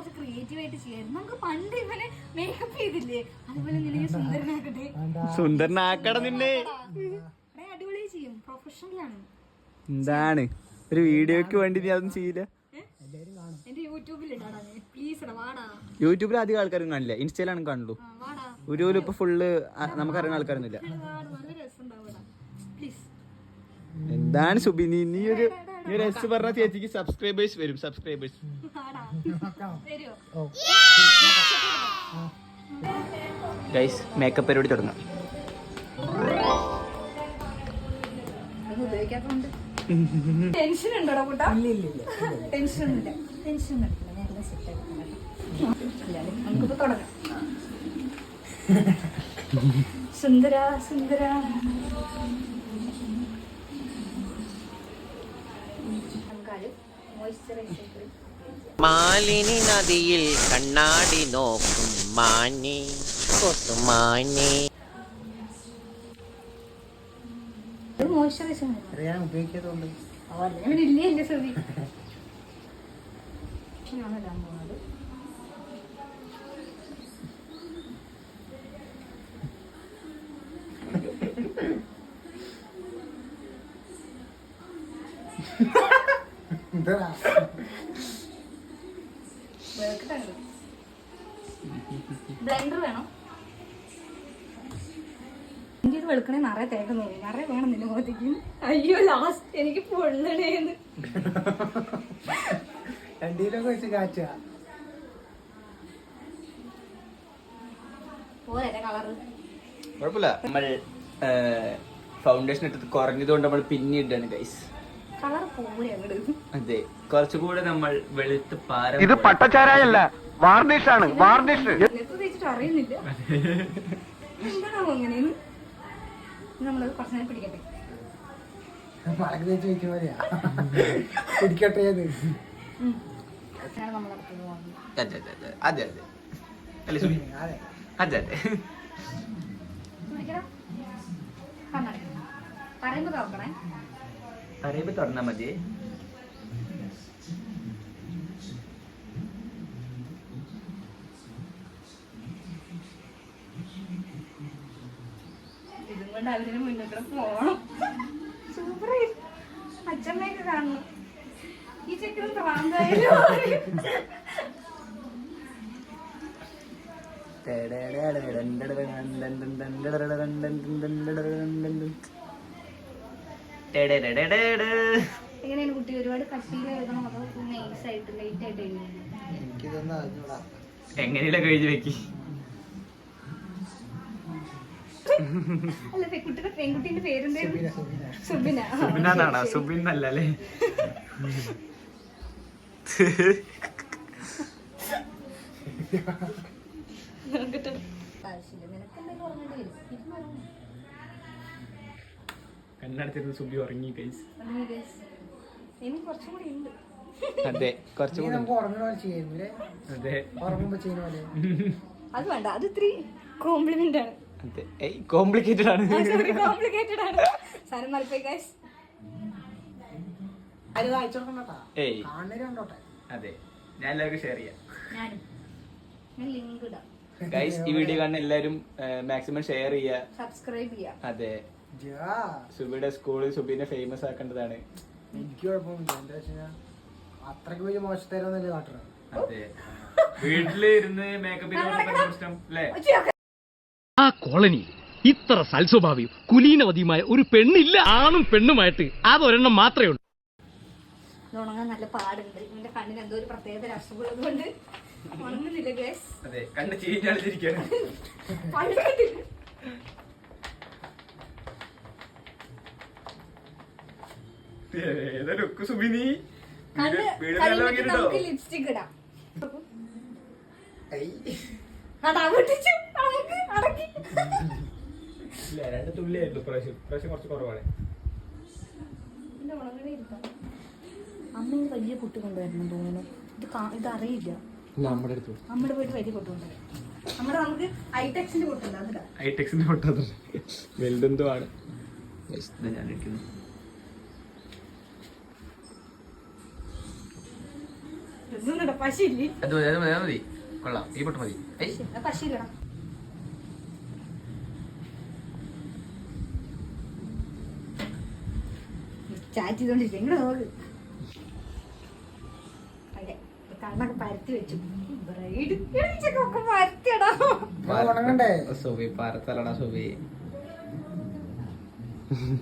കുറച്ച് ക്രിയേറ്റീവ് ആയിട്ട് ചെയ്യായിരുന്നു. നമുക്ക് പണ്ട് ഇവനെ മേക്കപ്പ് ചെയ്തില്ലേ? അതുപോലെ നിന്നെ സുന്ദരനാക്കട്ടെ. സുന്ദരനാക്കട നിന്നെ. എടേ, അടിപൊളി ചെയ്യും. പ്രൊഫഷണലാണ് എന്താണ്? ഒരു വീഡിയോക്ക് വേണ്ടി നീ അതൊന്നും ചെയ്യില്ല? യൂട്യൂബിൽ അധികം ആൾക്കാരും കാണില്ല. ഇൻസ്റ്റയിലാണ് കാണുള്ളൂ ഒരു വാടാ. ഒരു ഇപ്പൊ ഫുള്ള് നമുക്കറിയുന്ന ആൾക്കാരൊന്നുമില്ല. എന്താണ് സുബിനി നീ ഒരു നീ ഒരു എസ് പറഞ്ഞ ചേച്ചിക്ക് സബ്സ്ക്രൈബേഴ്സ് വരും സബ്സ്ക്രൈബേഴ്സ് ഗൈസ് മേക്കപ്പ് പരിപാടി തുടങ്ങാം. ടെൻഷൻ ഉണ്ടോടാ കൂട്ടാ ടെൻഷൻ ഒന്നുമില്ല ടെൻഷൻ നമുക്കിപ്പോ തുടങ്ങാം. സുന്ദര സുന്ദര. മാലിനി നദിയിൽ കണ്ണാടി നോക്കും മാനി കൊത്തുമാനി Ha ha ഞാൻ ഇല്ലേ എന്റെ ശ്രദ്ധി ഇടാൻ പോകുന്നത് എന്താ ബ്ലെൻഡർ വേണം. എനിക്ക് ഇത് വെളുക്കണേ നിറയെ തേക്കുന്നു നിറയെ വേണം നിന്റെ മുഖത്തേക്ക്. അയ്യോ ലാസ്റ്റ് എനിക്ക് പൊള്ളണേന്ന് രണ്ടിലൊക്കെ വെച്ച് കാച്ച പോലെ കളറ് കുഴപ്പമില്ല. നമ്മൾ ഫൗണ്ടേഷൻ ഇട്ടത് കുറഞ്ഞതുകൊണ്ട് നമ്മൾ പിന്നെ ഇടാണ് ഗൈസ് അതെ കുറച്ചുകൂടെ നമ്മൾ വെളുത്ത് പാര ഇത് പട്ടച്ചാരായല്ല വാർണിഷ്. ആണ് വാർണിഷ് അറിയുന്നില്ല. എന്താണോ അങ്ങനെയെന്ന്? നമ്മളത് കുറച്ച് നേരം പിടിക്കട്ടെ. അതെ തേച്ച് വയ്ക്കുന്ന പോലെയാ. പിടിക്കട്ടെ അത്. അതെ ഞാൻ നമ്മൾ അടുത്തത് പോകുന്നത് അതെ തുറന്നാൽ അതെ അതെ അതെ അല്ലേ സുബി അതെ അതെ അതെ നോക്കിയടാ. കണ്ണട. പറയുമ്പോ തുറക്കണേ പറയുമ്പോ തുറന്നാ മതി ഇതും കൊണ്ട് അവരിന് മുന്നോട്ട് പോണം സൂപ്പർ അച്ഛമ്മയൊക്കെ കാണണം ഈ ചെക്കനും പ്രാന്തായാലും എങ്ങനെയാണ് കുട്ടി ഒരുപാട് കട്ടിയിൽ എഴുതണം അതോ നൈസ് ആയിട്ട് ലൈറ്റ് ആയിട്ട് എഴുതണം? എനിക്കിതൊന്നും അറിഞ്ഞൂടാ. എങ്ങനെയുള്ള കഴിഞ്ഞു വെക്കി? അല്ല പെൺകുട്ടീന്റെ പേരെന്തായിരുന്നു സുബിന സുബിനാണോ. സുബിൻ അല്ലേ. ആവശ്യമില്ല. കണ്ണടച്ചിരുന്ന് സുബി ഉറങ്ങി ഗൈസ്. ഇനി കുറച്ചും കൂടി അതെ അതെ. അത് വേണ്ട അത് ഇത്തിരി കോംപ്ലിമെന്റ് ആണ്. അതെ. കോംപ്ലിക്കേറ്റഡ് ആണ്. സോറി കോംപ്ലിക്കേറ്റഡ് ആണ്. സാധനം മലപ്പോയി ഗൈസ് അത് അതെ. ഞാൻ എല്ലാവർക്കും ഷെയർ ചെയ്യാം. ഞാനും. ഞാൻ ലിങ്ക് ഇടാം. ഗൈസ് ഈ വീഡിയോ കാണുന്ന എല്ലാവരും മാക്സിമം ഷെയർ ചെയ്യുക. സബ്സ്ക്രൈബ് ചെയ്യുക. അതെ. സുബിയുടെ സ്കൂളിൽ സുബിനെ ഫേമസ് ആക്കേണ്ടതാണ്. എനിക്ക് കുഴപ്പമൊന്നുമില്ല എന്താ വെച്ചാൽ അത്രയ്ക്ക് വലിയ മോശത്തരൊന്നല്ലേ കാട്ടണം അതെ. വീട്ടിൽ ഇരുന്ന് മേക്കപ്പ് പ്രശ്നം അല്ലേ ആ കോളനി ഇത്ര സൽസ്വഭാവിയും കുലീനവതിയുമായ ഒരു പെണ്ണില്ല. ആണും പെണ്ണുമായിട്ട് അതൊരെണ്ണം മാത്രമേ ഉള്ളൂ. ഉണങ്ങാൻ നല്ല പാടുണ്ട്. എന്റെ കണ്ണിന് എന്തോ ഒരു പ്രത്യേകത കൊണ്ട് ഉണങ്ങുന്നില്ല ഗേസ് അതെ ഏതാ ലുക്ക് സുബി നീ കണ്ണ് വീഡിയോ കഴിയുമ്പോ കേട്ടോ നമുക്ക് ലിപ്സ്റ്റിക് ഇടാം. അതാ പൊട്ടിച്ചു നമുക്ക് അടക്കി. ഇല്ല രണ്ട് തുള്ളിയായിരുന്നു പ്രാവശ്യം പ്രാവശ്യം കുറച്ച് കുറവാണ്. ഇതിന്റെ ഉണങ്ങണേ ഇരിക്കാം അമ്മ ഇത് വലിയ കുട്ടി കൊണ്ടുവരണം തോന്നുന്നു. ഇത് ഇത് അറിയില്ല. നമ്മുടെ അടുത്ത് നമ്മുടെ പോയിട്ട് വലിയ കുട്ടി കൊണ്ടുവരാം നമ്മുടെ നമുക്ക് ഐടെക്സിന്റെ കുട്ടി ഐടെക്സിന്റെ ഫോട്ടോ വലുതെന്തോ ആണ്. ഞാൻ ഇരിക്കുന്നു. അത് മതി അത് മതി കൊള്ളാം ഈ പൊട്ട് മതി. ചാറ്റ് ചെയ്തോണ്ടിരിക്കും ഇങ്ങോട്ട് നോക്ക്. കണ്ണൊക്കെ പരത്തി വെച്ചു. ബ്രൈഡ് ഒക്കെ പരത്തിയടാ. ഉണങ്ങണ്ടേ? സുബി പാരത്തലടാ സുബി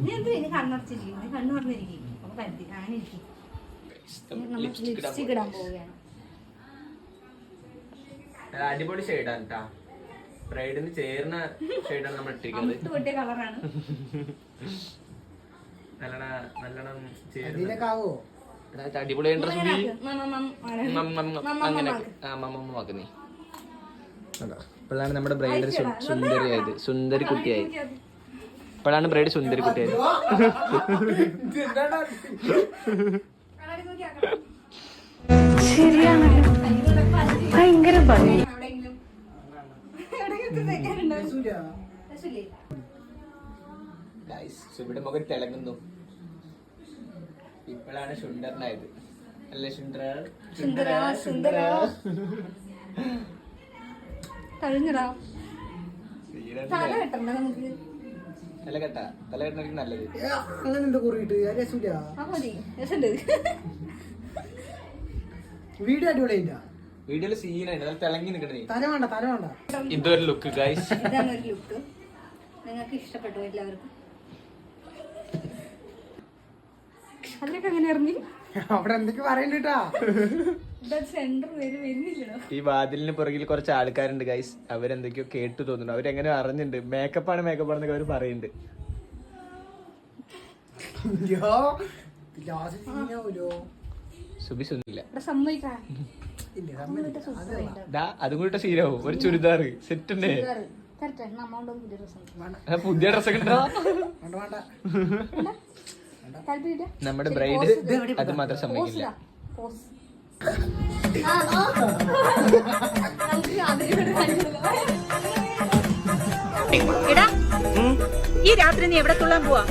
നീ എന്ത് കണ്ണടച്ചിരിക്കും. കണ്ണു പറഞ്ഞിരിക്കും അപ്പൊ പരത്തി അങ്ങനെ ഇരിക്കും. ലിപ്സ്റ്റിക് ഇടാൻ പോവുകയാണ്. അടിപൊളി ഷെയ്ഡാണ് കേട്ടാ ബ്രൈഡിന് ചേർന്ന ഷെയ്ഡാണ് നമ്മൾ ഇട്ടിരിക്കുന്നത്. കളറാണ് നല്ലണ നല്ലണം ചേരുന്ന അതിലൊക്കെ ആവോ? അടിപൊളി അങ്ങനെ അങ്ങനെ ആ മമ്മ നീ. ഇപ്പോഴാണ് നമ്മുടെ ബ്രൈഡ് സുന്ദരിയായത്. സുന്ദരി കുട്ടിയായി. ഇപ്പോഴാണ് ബ്രൈഡ് സുന്ദരി കുട്ടിയായത്. ഭംഗി മുഖം തിളങ്ങുന്നു. ഇപ്പോഴാണ് സുന്ദരനായത് അല്ലേ സുന്ദര സുന്ദര സുന്ദര കഴിഞ്ഞടാ. തല കെട്ടണ്ട നമുക്ക്? തല കെട്ട. തല നല്ലത്. അങ്ങനെ എന്താ കുറിയിട്ട് വീഡിയോ അടിപൊളിയില്ല വീഡിയോയിൽ സീനാണ് നല്ല തിളങ്ങി നിൽക്കണേ. തല വേണ്ട തല വേണ്ട. ഇതൊരു ലുക്ക് ഗൈസ് ഇതാണ് ഒരു ലുക്ക് നിങ്ങൾക്ക് ഇഷ്ടപ്പെട്ടു എല്ലാവർക്കും. അതിലൊക്കെ അങ്ങനെ ഇറങ്ങി അവിടെ എന്തൊക്കെ പറയണ്ടിട്ടാ? സെന്റർ വരെ വരുന്നില്ലടോ. ഈ വാതിലിന് പുറകിൽ കുറച്ച് ആൾക്കാരുണ്ട് ഗൈസ് അവരെന്തൊക്കെയോ കേട്ടു തോന്നുന്നു. അവരെങ്ങനെ അറിഞ്ഞിട്ടുണ്ട്? മേക്കപ്പാണ് മേക്കപ്പ് ആണെന്നൊക്കെ അവർ പറയുന്നുണ്ട് ലാസ്റ്റ് സീനാവൂലോ സുബി സുന്നില്ല ഇവിടെ സമ്മതിക്കാം ഇല്ല സമ്മതിക്കില്ല. ദാ അതും കൂടി സീനാവും ഒരു ചുരിദാർ സെറ്റ് നമ്മളുടെ പുതിയ രസം ആ, പുതിയ ഡ്രസ്സൊക്കെ ഉണ്ടോ? വേണ്ട വേണ്ട. താല്പര്യമില്ല നമ്മുടെ ബ്രൈഡ് അത് മാത്രം സമ്മതിക്കില്ല. എടാ ഈ രാത്രി നീ എവിടെ തുള്ളാൻ പോവാ?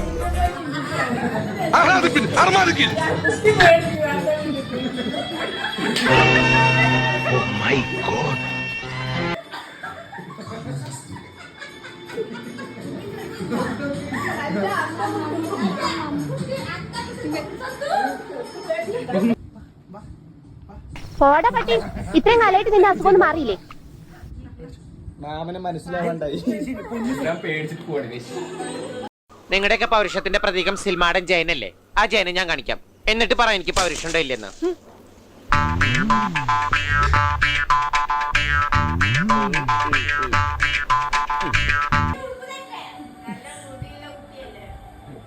പോടാ പട്ടി ഇത്രയും കാലമായിട്ട് നിന്റെ അസുഖം ഒന്നും മാറിയില്ലേ? മാമനെ മനസ്സിലാവണ്ടായി. ഞാൻ പേടിച്ചിട്ട് പോവാണ് guys. നിങ്ങളുടെയൊക്കെ പൗരുഷത്തിന്റെ പ്രതീകം സിൽമാടൻ ജയനല്ലേ? ആ ജയനെ ഞാൻ കാണിക്കാം. എന്നിട്ട് പറ എനിക്ക് പൗരുഷം ഉണ്ടോ ഇല്ലെന്ന്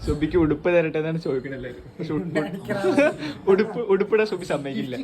സുബിക്ക് ഉടുപ്പ് തരട്ടെ എന്നാണ് ചോദിക്കണല്ലേ പക്ഷെ ഉടുപ്പ് ഉടുപ്പ് ഉടുപ്പിടെ സുബി സമ്മതിക്കില്ല